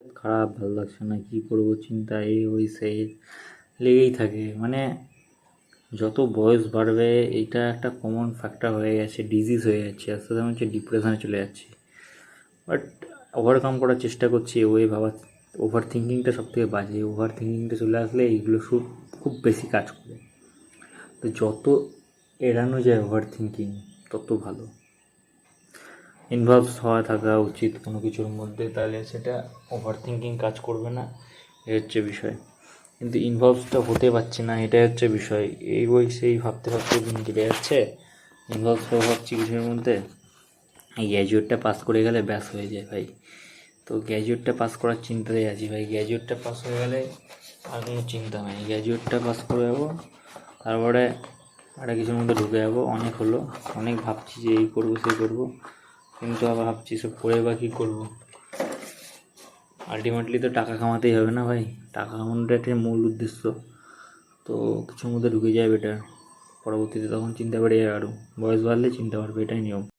খারাপ, ভালো লাগছে না, কী করব, চিন্তা এই ওই সেই লেগেই থাকে। মানে যত বয়স বাড়বে, এইটা একটা কমন ফ্যাক্টর হয়ে গেছে ডিজিজ হয়ে যাচ্ছে, আস্তে আস্তে হচ্ছে ডিপ্রেশনে চলে যাচ্ছি। বাট ওভারকাম করার চেষ্টা করছি ওই ভাবা ওভার থিঙ্কিংটা সব থেকে বাজে। ওভার থিঙ্কিংটা চলে আসলে এইগুলো খুব খুব বেশি কাজ করে। তো যত এড়ানো যায় ওভার থিঙ্কিং তত ভালো। ইনভলভস হওয়া থাকা উচিত কোনো কিছুর মধ্যে, তাহলে সেটা ওভার থিঙ্কিং কাজ করবে না, এ হচ্ছে বিষয়। কিন্তু ইনভলভসটা হতে পারছি না, এটাই হচ্ছে বিষয়। এই বই সেই ভাবতে ভাবতে দিন কেটে যাচ্ছে। ইনভলভ হয়ে ভাবছি কিছুর মধ্যে। এই গ্র্যাজুয়েটটা পাস করে গেলে ব্যাস হয়ে যায় ভাই। তো গ্র্যাজুয়েটটা পাস করার চিন্তাতে আছি ভাই। গ্র্যাজুয়েটটা পাস হয়ে গেলে আর কোনো চিন্তা নাই। গ্র্যাজুয়েটটা পাস করে যাব, তারপরে একটা কিছুর মধ্যে ঢুকে যাব। অনেক হলো, অনেক ভাবছি যে এই করব, সেই করব। কিন্তু আবার ভাবছি সব করে বা কী করব? আলটিমেটলি তো টাকা কামাতেই হবে না ভাই? টাকা কামানোটা একটা মূল উদ্দেশ্য। তো কিছুর মধ্যে ঢুকে যায় বেটার পরবর্তীতে তখন চিন্তা বেড়ে যাবে আরও বয়স বাড়লে চিন্তা বাড়বে, এটাই নিয়ম।